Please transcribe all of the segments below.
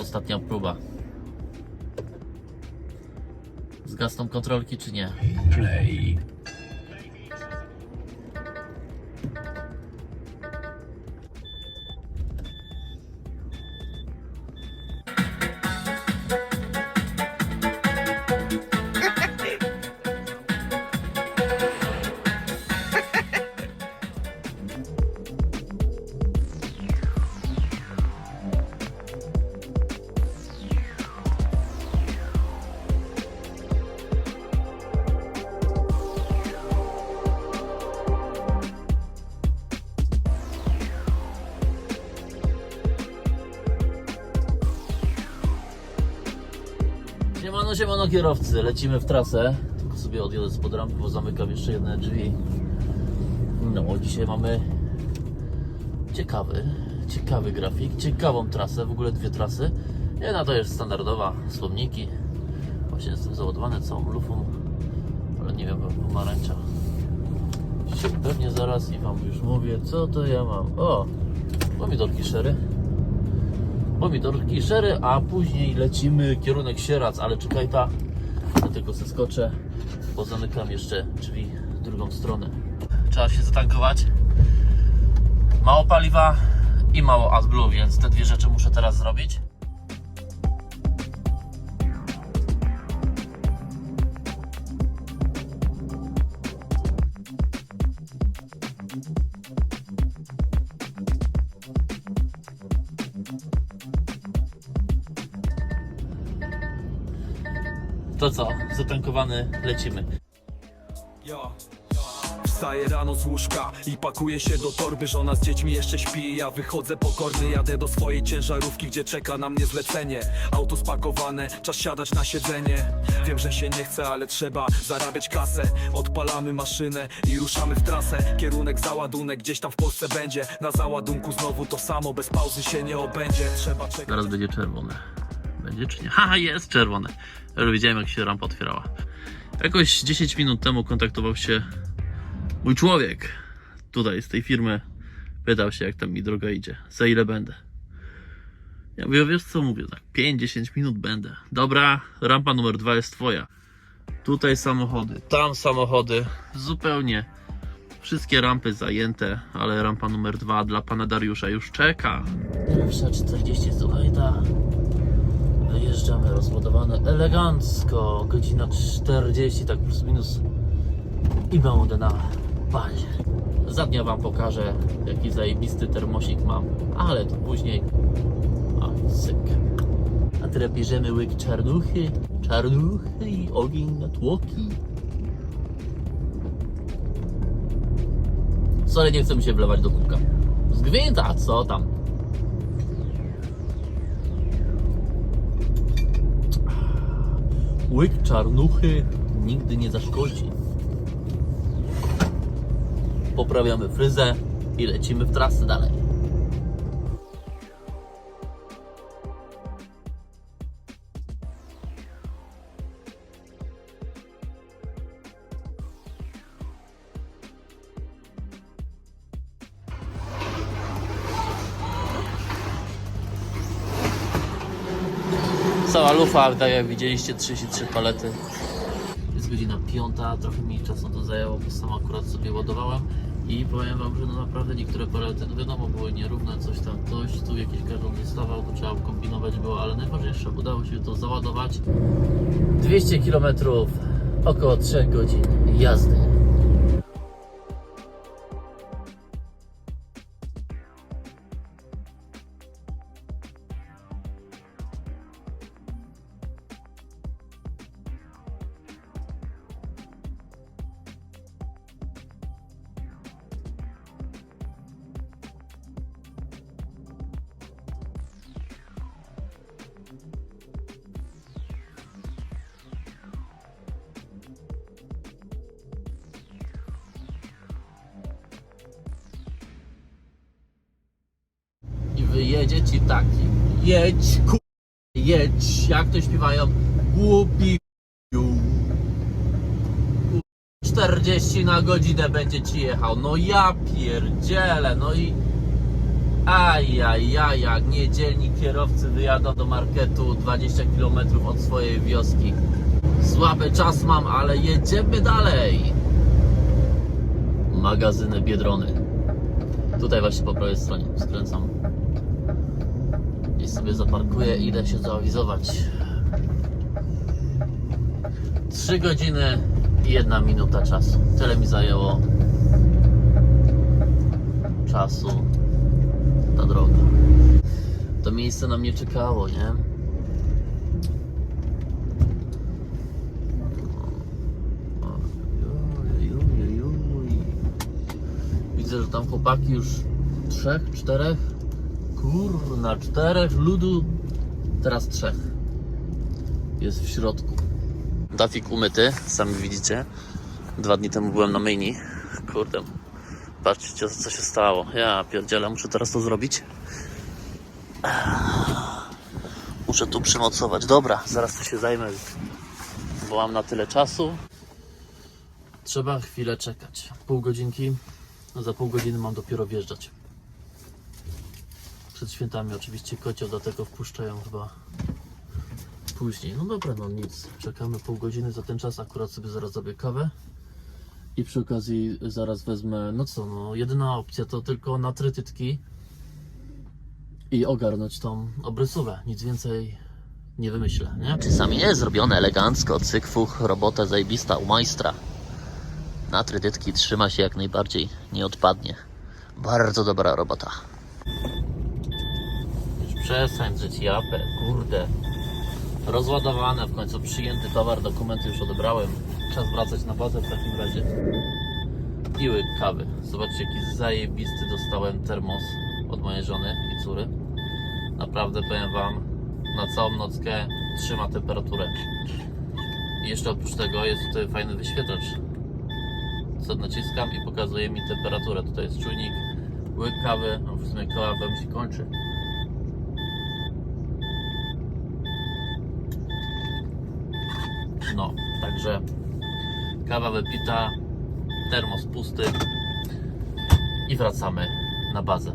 Ostatnia próba. Zgasną kontrolki czy nie? Play. Siemano, siemano kierowcy, lecimy w trasę. Tylko sobie odjadę spod rampy, bo zamykam jeszcze jedne drzwi. No, dzisiaj mamy ciekawy, ciekawy grafik, ciekawą trasę, w ogóle dwie trasy. Jedna to jest standardowa, słomniki. Właśnie jestem załadowany całą lufą, ale nie wiem, pomarańcza. Dzisiaj pewnie zaraz i Wam już mówię, co to ja mam. O, pomidorki szery pomidorki szery, a później lecimy kierunek Sierac, ale czekaj ta, ja tylko zeskoczę, bo zamykam jeszcze drzwi w drugą stronę. Trzeba się zatankować. Mało paliwa i mało AdBlue, więc te dwie rzeczy muszę teraz zrobić. To co, zatankowany, lecimy. Ja Wstaję rano z łóżka i pakuję się do torby Żona z dziećmi jeszcze śpi, ja wychodzę pokorny Jadę do swojej ciężarówki, gdzie czeka na mnie zlecenie. Auto spakowane, czas siadać na siedzenie. Wiem, że się nie chce, ale trzeba zarabiać kasę. Odpalamy maszynę i ruszamy w trasę. Kierunek załadunek gdzieś tam w Polsce będzie. Na załadunku znowu to samo, bez pauzy się nie obędzie. Trzeba czekać. Zaraz będzie czerwone. Będzie czy nie? Haha, jest czerwone. Już widziałem jak się rampa otwierała. Jakoś 10 minut temu kontaktował się mój człowiek tutaj z tej firmy. Pytał się jak tam mi droga idzie, za ile będę. Ja mówię, wiesz co mówię, tak 5-10 minut będę. Dobra, rampa numer dwa jest twoja. Tutaj samochody, tam samochody, zupełnie wszystkie rampy zajęte, ale rampa numer dwa dla pana Dariusza już czeka. Pierwsza 40 słuchaj ta. Wyjeżdżamy rozładowane elegancko. Godzina 40, tak plus minus. I będę na bazie. Za dnia wam pokażę, jaki zajebisty termosik mam, ale to później. O, syk. A teraz bierzemy łyk czarnuchy, czarnuchy i ogień na tłoki. Sorry, nie chcę mi się wlewać do kubka. Z gwinta, co tam? Łyk czarnuchy nigdy nie zaszkodzi. Poprawiamy fryzę i lecimy w trasę dalej. Tak jak widzieliście, 33 palety. Jest godzina 5, trochę mi czasu to zajęło, bo sam akurat sobie ładowałem. I powiem wam, że no naprawdę niektóre palety, no wiadomo, były nierówne, coś tam, coś, tu jakiś gardon nie stawał, to trzeba kombinować było, ale najważniejsze, udało się to załadować. 200 km, około 3 godzin jazdy. I wyjedzie ci taki. Jedź, ku... Jedź, jak to śpiewają. Głupi k***u. Ku- 40 na godzinę będzie ci jechał. No ja pierdzielę, no i... Ajajaj, jak niedzielni kierowcy wyjadą do marketu 20 km od swojej wioski. Słaby czas mam, ale jedziemy dalej. Magazyny Biedrony. Tutaj właśnie po prawej stronie skręcam. I sobie zaparkuję i idę się zaawizować. 3 godziny i 1 minuta czasu. Tyle mi zajęło czasu ta droga. To miejsce na mnie czekało, nie? Widzę, że tam chłopaki już trzech, czterech. Kurna, czterech ludu. Teraz trzech. Jest w środku. Dafik umyty, sami widzicie. Dwa dni temu byłem na myjni. Kurde, patrzcie co się stało. Ja pierdzielę, muszę teraz to zrobić. Muszę tu przymocować. Dobra, zaraz to się zajmę, bo mam na tyle czasu. Trzeba chwilę czekać. Pół godzinki. No za pół godziny mam dopiero wjeżdżać. Przed świętami oczywiście kocioł do tego wpuszczają chyba później. No dobra, no nic. Czekamy pół godziny. Za ten czas akurat sobie zaraz zrobię kawę. I przy okazji zaraz wezmę, no co, no jedyna opcja to tylko na trytytki i ogarnąć tą obrysówę. Nic więcej nie wymyślę, nie? Czasami jest zrobione elegancko, cyk, fuch, robota zajebista u majstra. Na trytytki trzyma się jak najbardziej, nie odpadnie. Bardzo dobra robota. Przestań drzeć japę, kurde. Rozładowane, w końcu przyjęty towar, dokumenty już odebrałem. Czas wracać na bazę w takim razie. I łyk kawy. Zobaczcie, jaki zajebisty dostałem termos od mojej żony i córy. Naprawdę powiem Wam, na całą nockę trzyma temperaturę. I jeszcze oprócz tego jest tutaj fajny wyświetlacz. Co naciskam i pokazuje mi temperaturę. Tutaj jest czujnik, łyk kawy, no w sumie kawa się kończy. No, także kawa wypita, termos pusty i wracamy na bazę.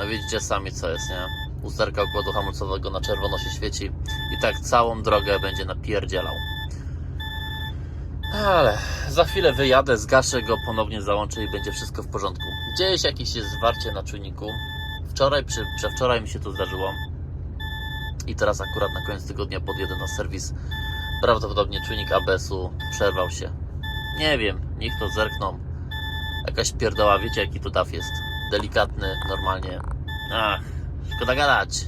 A widzicie sami co jest, nie? Usterka układu hamulcowego na czerwono się świeci i tak całą drogę będzie napierdzielał. Ale za chwilę wyjadę, zgaszę go, ponownie załączę i będzie wszystko w porządku. Gdzieś jakieś jest zwarcie na czujniku. Wczoraj, przy, przedwczoraj mi się to zdarzyło. I teraz akurat na koniec tygodnia podjedę na serwis. Prawdopodobnie czujnik ABS-u przerwał się. Nie wiem, niech to zerkną. Jakaś pierdoła, wiecie jaki to DAF jest. Delikatny, normalnie. Ach, szkoda gadać.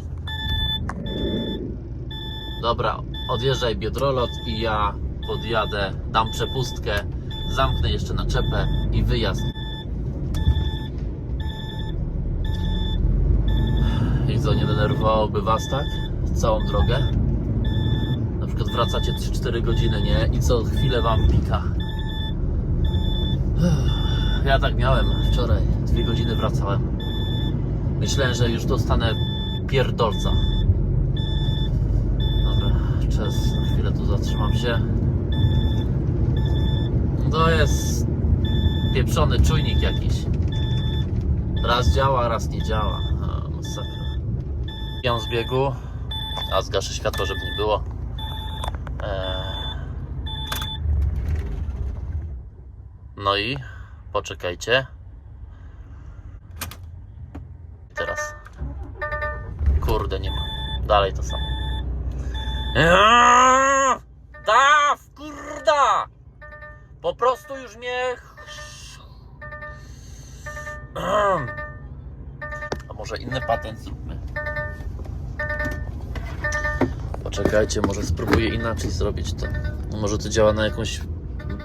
Dobra, odjeżdżaj biodrolot i ja podjadę, dam przepustkę, zamknę jeszcze naczepę i wyjazd. I co, nie denerwowałoby Was tak? Całą drogę? Na przykład wracacie 3-4 godziny, nie? I co chwilę Wam pika. Ja tak miałem wczoraj, dwie godziny wracałem. Myślałem, że już dostanę pierdolca. Dobra, czas, na chwilę tu zatrzymam się. To jest pieprzony czujnik jakiś. Raz działa, raz nie działa. Masakra. Ją z biegu, a zgaszę światło, żeby nie było. Eee. No i poczekajcie. Teraz. Kurde, nie ma. Dalej to samo. Eee! Daw, kurda! Po prostu już mnie. A może inny patent Poczekajcie, może spróbuję inaczej zrobić to. Może to działa na jakąś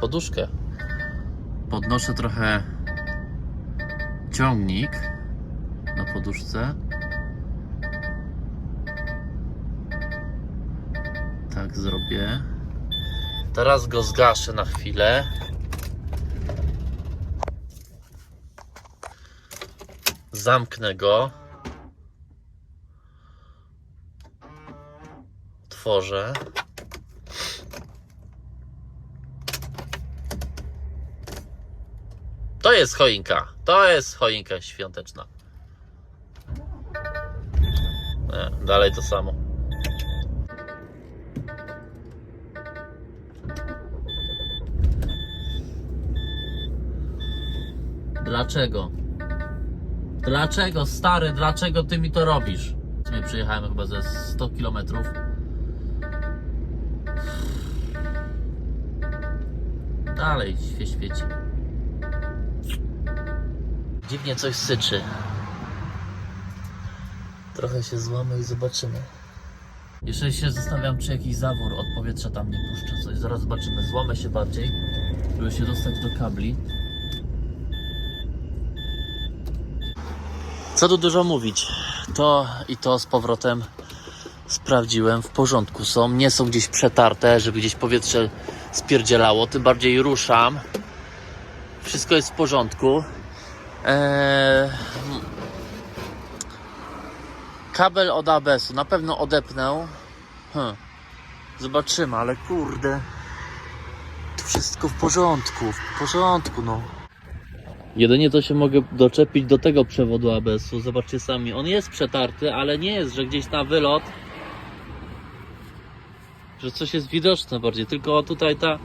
poduszkę. Podnoszę trochę ciągnik na poduszce. Tak zrobię. Teraz go zgaszę na chwilę. Zamknę go. Tworzę. To jest choinka. To jest choinka świąteczna. Nie, dalej to samo. Dlaczego? Dlaczego, stary, dlaczego ty mi to robisz? W sumie przejechałem chyba ze 100 km. Dalej się świeci. Dziwnie coś syczy. Trochę się złamy i zobaczymy. Jeszcze się zastanawiam, czy jakiś zawór od powietrza tam nie puszcza coś. Zaraz zobaczymy. Złamę się bardziej, żeby się dostać do kabli. Co tu dużo mówić? To i to z powrotem sprawdziłem. W porządku są. Nie są gdzieś przetarte, żeby gdzieś powietrze spierdzielało. Tym bardziej ruszam. Wszystko jest w porządku. Eee, kabel od ABS-u na pewno odepnę. Hm. Zobaczymy, ale kurde. To wszystko w porządku, w porządku, no. Jedynie to się mogę doczepić do tego przewodu ABS-u. Zobaczcie sami, on jest przetarty, ale nie jest, że gdzieś na wylot. Że coś jest widoczne bardziej, tylko tutaj ta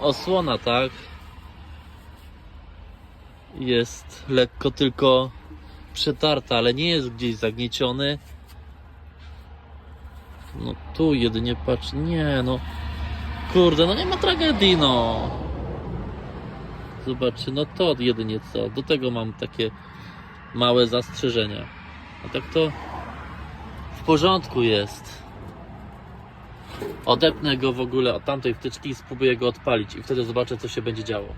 osłona, tak? Jest lekko tylko przetarta, ale nie jest gdzieś zagnieciony. No tu jedynie patrz, nie no. Kurde, no nie ma tragedii, no. Zobaczcie, no to jedynie co. Do tego mam takie małe zastrzeżenia. A tak to w porządku jest. Odepnę go w ogóle od tamtej wtyczki i spróbuję go odpalić i wtedy zobaczę co się będzie działo.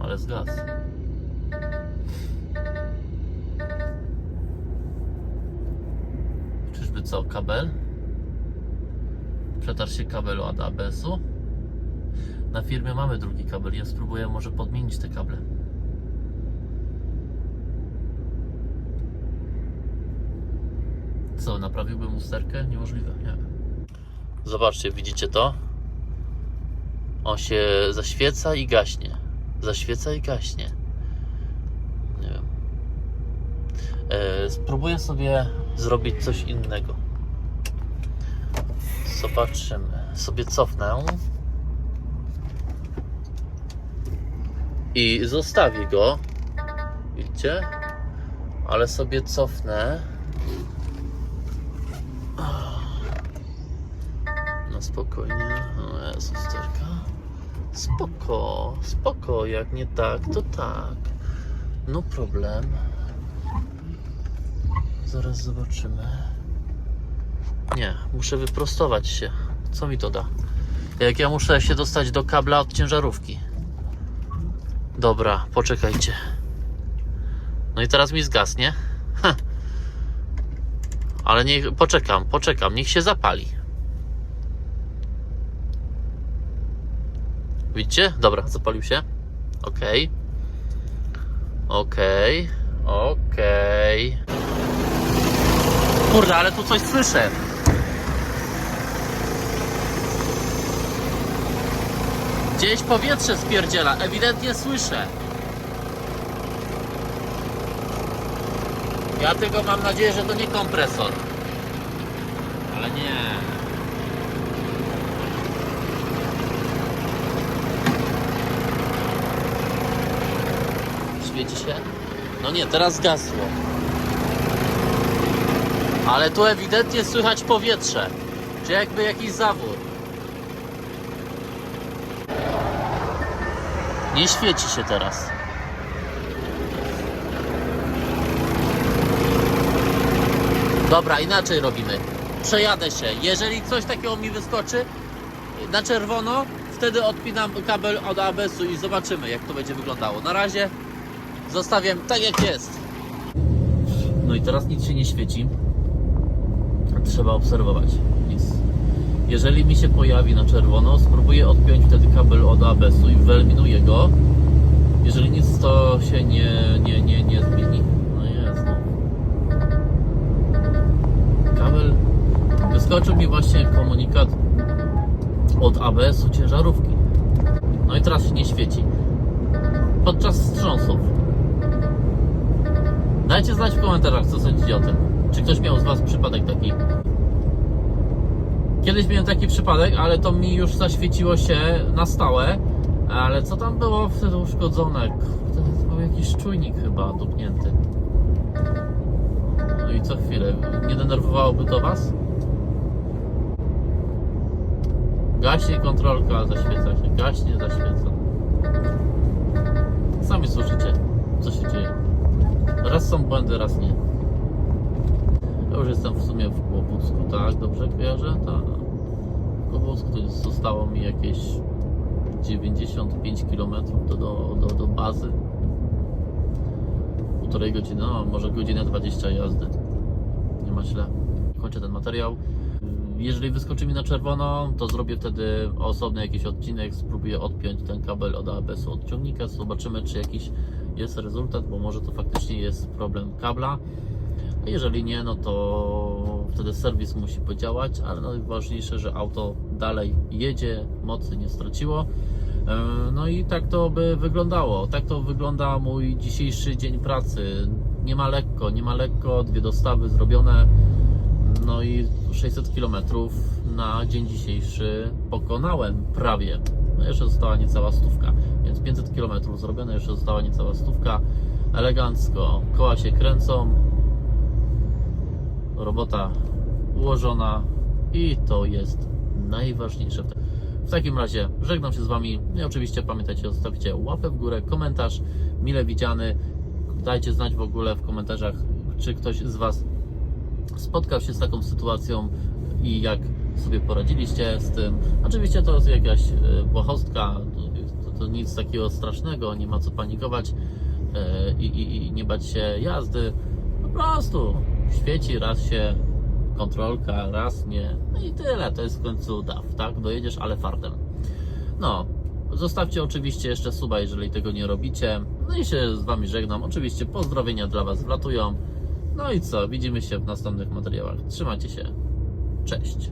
Ale zgas. Czyżby co, kabel? Przetarł się kabel od ABS-u? Na firmie mamy drugi kabel, ja spróbuję może podmienić te kable. Co, naprawiłbym usterkę? Niemożliwe, nie. Zobaczcie, widzicie to? On się zaświeca i gaśnie. Zaświeca i gaśnie. Nie wiem. E, spróbuję sobie zrobić coś innego. Zobaczymy. Sobie cofnę. I zostawię go. Widzicie? Ale sobie cofnę. Spokojnie. O Jezus, sterka. Spoko, spoko. Jak nie tak, to tak. No problem. Zaraz zobaczymy. Nie, muszę wyprostować się. Co mi to da? Jak ja muszę się dostać do kabla od ciężarówki. Dobra, poczekajcie. No i teraz mi zgasnie. Heh. Ale niech poczekam, poczekam, niech się zapali. Widzicie? Dobra, zapalił się. Okej. Okej. Okej. Kurde, ale tu coś słyszę. Gdzieś powietrze spierdziela, ewidentnie słyszę. Ja tylko mam nadzieję, że to nie kompresor. Ale nie. Świeci się? No nie, teraz zgasło. Ale tu ewidentnie słychać powietrze. Czy jakby jakiś zawór. Nie świeci się teraz. Dobra, inaczej robimy. Przejadę się. Jeżeli coś takiego mi wyskoczy na czerwono, wtedy odpinam kabel od ABS-u i zobaczymy, jak to będzie wyglądało. Na razie zostawiam tak, jak jest. No i teraz nic się nie świeci. Trzeba obserwować. Nic. Jeżeli mi się pojawi na czerwono, spróbuję odpiąć wtedy kabel od ABS-u i wyeliminuję go. Jeżeli nic, to się nie, nie, nie, nie zmieni. No jest. Kabel. Wyskoczył mi właśnie komunikat od ABS-u ciężarówki. No i teraz się nie świeci. Podczas wstrząsów. Dajcie znać w komentarzach, co sądzicie o tym. Czy ktoś miał z Was przypadek taki? Kiedyś miałem taki przypadek, ale to mi już zaświeciło się na stałe. Ale co tam było wtedy uszkodzone? To był jakiś czujnik chyba dupnięty. No i co chwilę, nie denerwowałoby to Was? Gaśnie kontrolka, zaświeca się, gaśnie, zaświeca. Sami słyszycie, co się dzieje. Raz są błędy, raz nie. Ja już jestem w sumie w Kłobucku, tak? Dobrze kojarzę? Tak. W Kłobucku to zostało mi jakieś 95 km do, do, do, do bazy. Półtorej godziny, no może godzinę 20 jazdy. Nie ma źle. Kończę ten materiał. Jeżeli wyskoczy mi na czerwono, to zrobię wtedy osobny jakiś odcinek, spróbuję odpiąć ten kabel od ABS-u od ciągnika, zobaczymy czy jakiś jest rezultat, bo może to faktycznie jest problem kabla. A jeżeli nie, no to wtedy serwis musi podziałać, ale najważniejsze, że auto dalej jedzie, mocy nie straciło. E, No i tak to by wyglądało. Tak to wygląda mój dzisiejszy dzień pracy. Nie ma lekko, nie ma lekko, dwie dostawy zrobione. No i 600 km na dzień dzisiejszy pokonałem prawie. No jeszcze została niecała stówka, 500 km zrobione, jeszcze została niecała stówka. Elegancko, koła się kręcą, robota ułożona i to jest najważniejsze. W takim razie żegnam się z Wami. I oczywiście pamiętajcie, zostawcie łapę w górę, komentarz mile widziany. Dajcie znać w ogóle w komentarzach, czy ktoś z Was spotkał się z taką sytuacją i jak sobie poradziliście z tym. Oczywiście to jest jakaś e, błahostka, to, nic takiego strasznego, nie ma co panikować e, i, i, i nie bać się jazdy. Po prostu świeci raz się kontrolka, raz nie. No i tyle, to jest w końcu DAF, tak? Dojedziesz, ale fartem. No, zostawcie oczywiście jeszcze suba, jeżeli tego nie robicie. No i się z Wami żegnam. Oczywiście pozdrowienia dla Was wlatują. No i co? Widzimy się w następnych materiałach. Trzymajcie się. Cześć.